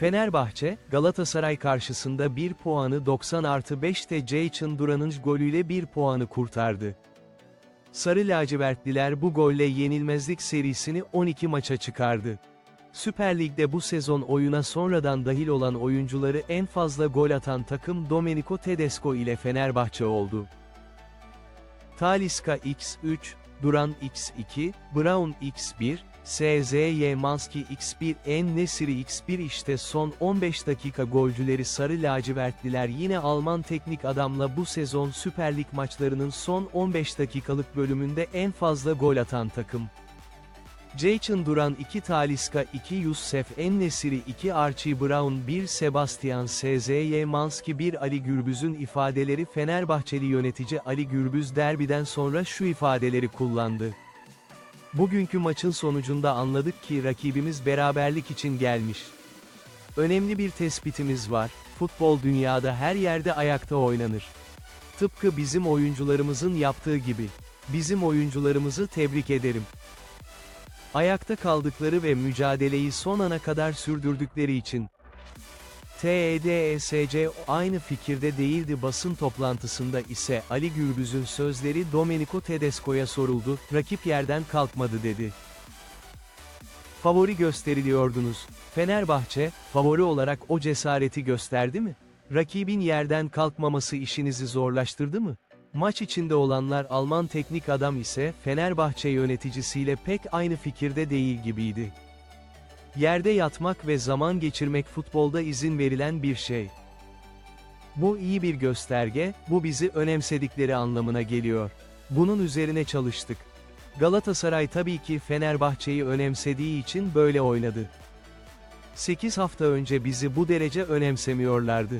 Fenerbahçe, Galatasaray karşısında 1 puanı 90 artı 5'te Ceyçin Duran'ın golüyle 1 puanı kurtardı. Sarı lacivertliler bu golle yenilmezlik serisini 12 maça çıkardı. Süper Lig'de bu sezon oyuna sonradan dahil olan oyuncuları en fazla gol atan takım Domenico Tedesco ile Fenerbahçe oldu. Taliska X3, Duran X2, Brown X1, SZY Manski X1, En Nesiri X1 işte son 15 dakika golcüleri Sarı Lacivertliler yine Alman teknik adamla bu sezon Süper Lig maçlarının son 15 dakikalık bölümünde en fazla gol atan takım. Jaycin Duran 2 Taliska 2 Yusuf Ennesiri 2 Archie Brown 1 Sebastian SZY Manski 1 Ali Gürbüz'ün ifadeleri Fenerbahçeli yönetici Ali Gürbüz derbiden sonra şu ifadeleri kullandı. Bugünkü maçın sonucunda anladık ki rakibimiz beraberlik için gelmiş. Önemli bir tespitimiz var, futbol dünyada her yerde ayakta oynanır. Tıpkı bizim oyuncularımızın yaptığı gibi. Bizim oyuncularımızı tebrik ederim. Ayakta kaldıkları ve mücadeleyi son ana kadar sürdürdükleri için. TEDSC aynı fikirde değildi basın toplantısında ise Ali Gürbüz'ün sözleri Domenico Tedesco'ya soruldu, rakip yerden kalkmadı dedi. Favori gösteriliyordunuz. Fenerbahçe, favori olarak o cesareti gösterdi mi? Rakibin yerden kalkmaması işinizi zorlaştırdı mı? Maç içinde olanlar Alman teknik adam ise Fenerbahçe yöneticisiyle pek aynı fikirde değil gibiydi. Yerde yatmak ve zaman geçirmek futbolda izin verilen bir şey. Bu iyi bir gösterge, bu bizi önemsedikleri anlamına geliyor. Bunun üzerine çalıştık. Galatasaray tabii ki Fenerbahçe'yi önemsediği için böyle oynadı. 8 hafta önce bizi bu derece önemsemiyorlardı.